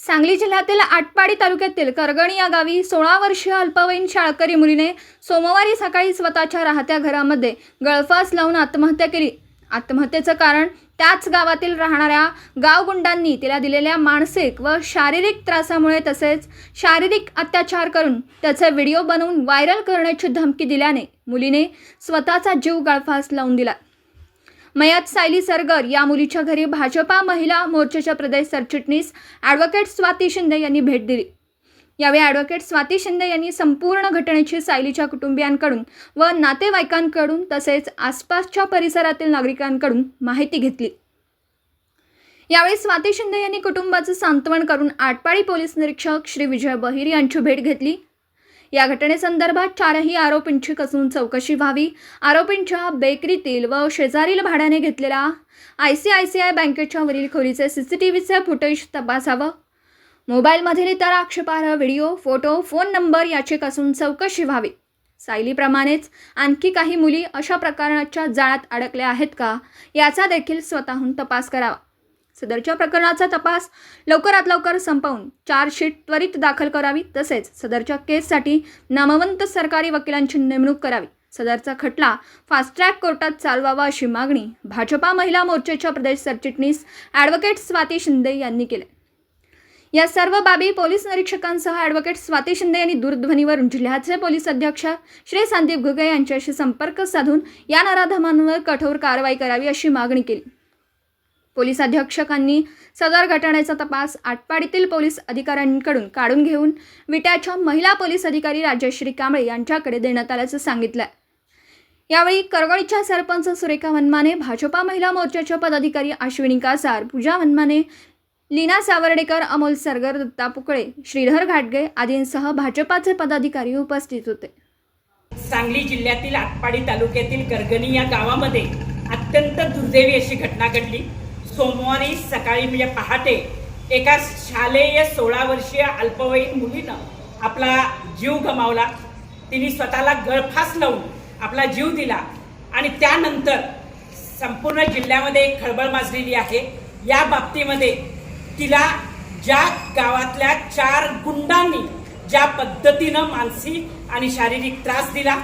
सांगली जिल्ह्यातील आटपाडी तालुक्यातील करगणी या गावी सोळा वर्षीय अल्पवयीन शाळकरी मुलीने सोमवारी सकाळी स्वतःच्या राहत्या घरामध्ये गळफास लावून आत्महत्या केली. आत्महत्येचं कारण त्याच गावातील राहणाऱ्या गावगुंडांनी तिला दिलेल्या मानसिक व शारीरिक त्रासामुळे तसेच शारीरिक अत्याचार करून त्याचे व्हिडिओ बनवून व्हायरल करण्याची धमकी दिल्याने मुलीने स्वतःचा जीव गळफास लावून दिला. मयात सायली सरगर या मुलीच्या घरी भाजपा महिला मोर्चाच्या प्रदेश सरचिटणीस ॲडव्होकेट स्वाती शिंदे यांनी भेट दिली. यावेळी ॲडव्होकेट स्वाती शिंदे यांनी संपूर्ण घटनेची सायलीच्या कुटुंबियांकडून व नातेवाईकांकडून तसेच आसपासच्या परिसरातील नागरिकांकडून माहिती घेतली. यावेळी स्वाती शिंदे यांनी कुटुंबाचं सांत्वन करून आटपाडी पोलीस निरीक्षक श्री विजय बहिर यांची भेट घेतली. या घटनेसंदर्भात चारही आरोपींची कसून चौकशी व्हावी. आरोपींच्या बेकरीतील व शेजारील भाड्याने घेतलेल्या I C I C I बँकेच्या वरील खोलीचे सी सी टी व्हीचे फुटेज तपासावं. मोबाईलमधील इतर आक्षेपार्ह व्हिडिओ फोटो फोन नंबर याची कसून चौकशी व्हावी. सायलीप्रमाणेच आणखी काही मुली अशा प्रकरणाच्या जाळ्यात अडकल्या आहेत का याचा देखील स्वतःहून तपास करावा. सदरच्या प्रकरणाचा तपास लवकरात लवकर संपवून चार्जशीट त्वरित दाखल करावी. तसेच सदरच्या केससाठी नामवंत सरकारी वकिलांची नेमणूक करावी. सदरचा खटला फास्ट ट्रॅक कोर्टात चालवावा अशी मागणी भाजपा महिला मोर्चाच्या प्रदेश सरचिटणीस ॲडव्होकेट स्वाती शिंदे यांनी केली. या सर्व बाबी पोलीस निरीक्षकांसह ॲडव्होकेट स्वाती शिंदे यांनी दूरध्वनीवरून जिल्ह्याचे पोलीस अध्यक्ष श्री संदीप घुगे यांच्याशी संपर्क साधून या नराधमांवर कठोर कारवाई करावी अशी मागणी केली. पोलीस अधीक्षकांनी सदर घटनेचा तपास आटपाडीतील पोलीस अधिकाऱ्यांकडून काढून घेऊन विट्याच्या महिला पोलीस अधिकारी राजश्री कांबळे यांच्याकडे देण्यात आल्याचं सांगितलं यावेळी करगळीच्या सरपंच सुरेखा वनमाने भाजपा महिला मोर्चाच्या पदाधिकारी अश्विनी कासार पूजा वनमाने लीना सावर्डेकर अमोल सरगर दत्ता पुकळे श्रीधर घाटगे आदींसह भाजपाचे पदाधिकारी उपस्थित होते. सांगली जिल्ह्यातील आटपाडी तालुक्यातील गरगणी या गावामध्ये अत्यंत दुर्दैवी अशी घटना घडली. सोमवारी सकाळी म्हणजे पहाटे एका शालेय सोळा वर्षीय अल्पवयीन मुलीनं आपला जीव गमावला. तिने स्वतःला गळफास लावून आपला जीव दिला आणि त्यानंतर संपूर्ण जिल्ह्यामध्ये एक खळबळ माजलेली आहे. या बाबतीमध्ये तिला ज्या गावातल्या चार गुंडांनी ज्या पद्धतीनं मानसिक आणि शारीरिक त्रास दिला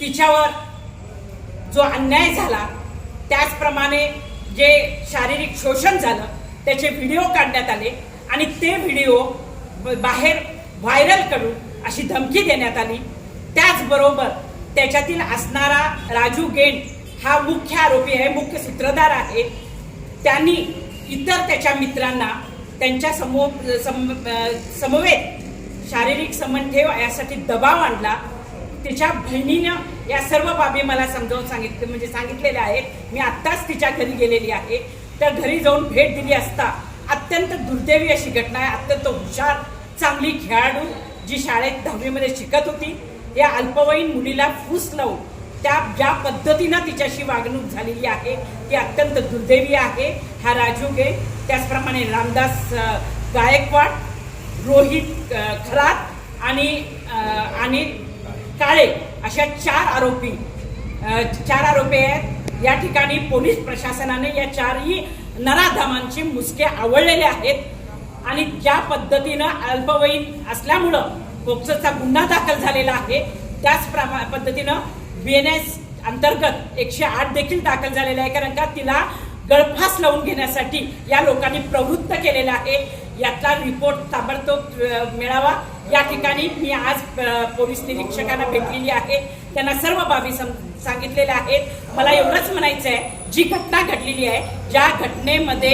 तिच्यावर जो अन्याय झाला त्याचप्रमाणे जे शारीरिक शोषण झालं त्याचे व्हिडिओ काढण्यात आले आणि ते व्हिडिओ बाहेर व्हायरल करून अशी धमकी देण्यात आली. त्याचबरोबर त्याच्यातील असणारा राजू गेंड हा मुख्य आरोपी आहे मुख्य सूत्रधार आहे. त्यांनी इतर त्याच्या मित्रांना त्यांच्या समो सम समवेत शारीरिक संबंध ठेव यासाठी दबाव आणला तिच्या बहिणीनं या सर्व बाबी मला समजावून सांगितले म्हणजे सांगितलेल्या आहेत. मी आत्ताच तिच्या घरी गेलेली आहे. त्या घरी जाऊन भेट दिली असता अत्यंत दुर्दैवी अशी घटना आहे. अत्यंत हुशार चांगली खेळाडू जी शाळेत दहावीमध्ये शिकत होती. या अल्पवयीन मुलीला फूस लावून त्या ज्या पद्धतीनं तिच्याशी वागणूक झालेली आहे ती अत्यंत दुर्दैवी आहे. हा राजू घे. त्याचप्रमाणे रामदास गायकवाड रोहित खरात आणि आणि काळे अशा चार आरोपी चार आरोपी आहेत. या ठिकाणी पोलीस प्रशासनाने या चारही नराधामांचे मुसके आवळलेले आहेत. आणि ज्या पद्धतीनं अल्पवयीन असल्यामुळं पोक्सोचा गुन्हा दाखल झालेला आहे त्याच प्रमा पद्धतीनं बी एन एस अंतर्गत एकशे आठ देखील दाखल झालेला आहे. कारण का? तिला गळफास लावून घेण्यासाठी या लोकांनी प्रवृत्त केलेला आहे. यातला रिपोर्ट ताबडतोब मिळावा. या ठिकाणी मी आज पोलीस निरीक्षकांना भेटलेली आहे. त्यांना सर्व बाबी सम- सांगितलेल्या आहेत. मला एवढंच म्हणायचं आहे जी घटना घडलेली आहे ज्या घटनेमध्ये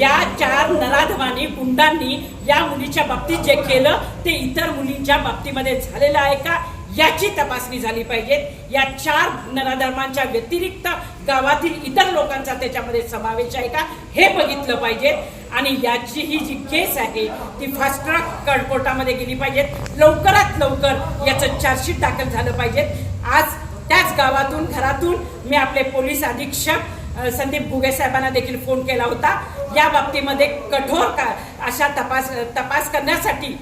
या चार नराधमांनी गुंडांनी या मुलीच्या बाबतीत जे केलं ते इतर मुलींच्या बाबतीमध्ये झालेलं आहे का? याची तपासणी झाली पाहिजे. या चार नराधर्मांच्या व्यतिरिक्त गावातील इतर लोकांचा त्याच्यामध्ये समावेश आहे का हे बघितलं पाहिजे. आणि याची ही जी केस आहे ती फास्ट ट्रॅक कोर्टामध्ये गेली पाहिजे लवकरात लवकर याचं चार्जशीट दाखल झालं पाहिजे आज त्याच गावातून घरातून मी आपले पोलीस अधीक्षक संदीप भुगे साहेबांना देखील फोन केला होता. या बाबतीमध्ये कठोर का अशा तपास तपास करण्यासाठी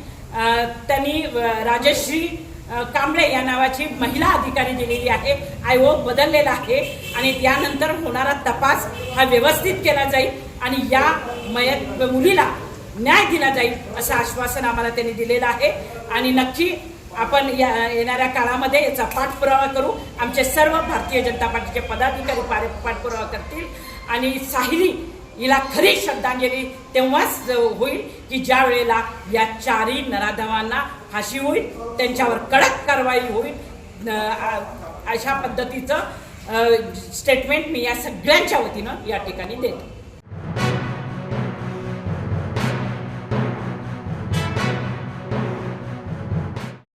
त्यांनी राजश्री कांबळे या नावाची महिला अधिकारी दिलेली आहे. आय ओ बदललेला आहे. आणि त्यानंतर होणारा तपास हा व्यवस्थित केला जाईल आणि या मयत मुलीला न्याय दिला जाईल असं आश्वासन आम्हाला त्यांनी दिलेलं आहे. आणि नक्की आपण या येणाऱ्या काळामध्ये याचा पाठपुरावा करू. आमचे सर्व भारतीय जनता पार्टीचे पदाधिकारी पार- पाठपुरावा करतील. आणि साहिली हिला खरी श्रद्धांजली तेव्हाच होईल की ज्या वेळेला या चारही नराधवांना फाशी होईल त्यांच्यावर कडक कारवाई होईल. अशा पद्धतीचं स्टेटमेंट मी या सगळ्यांच्या वतीनं या ठिकाणी देतो.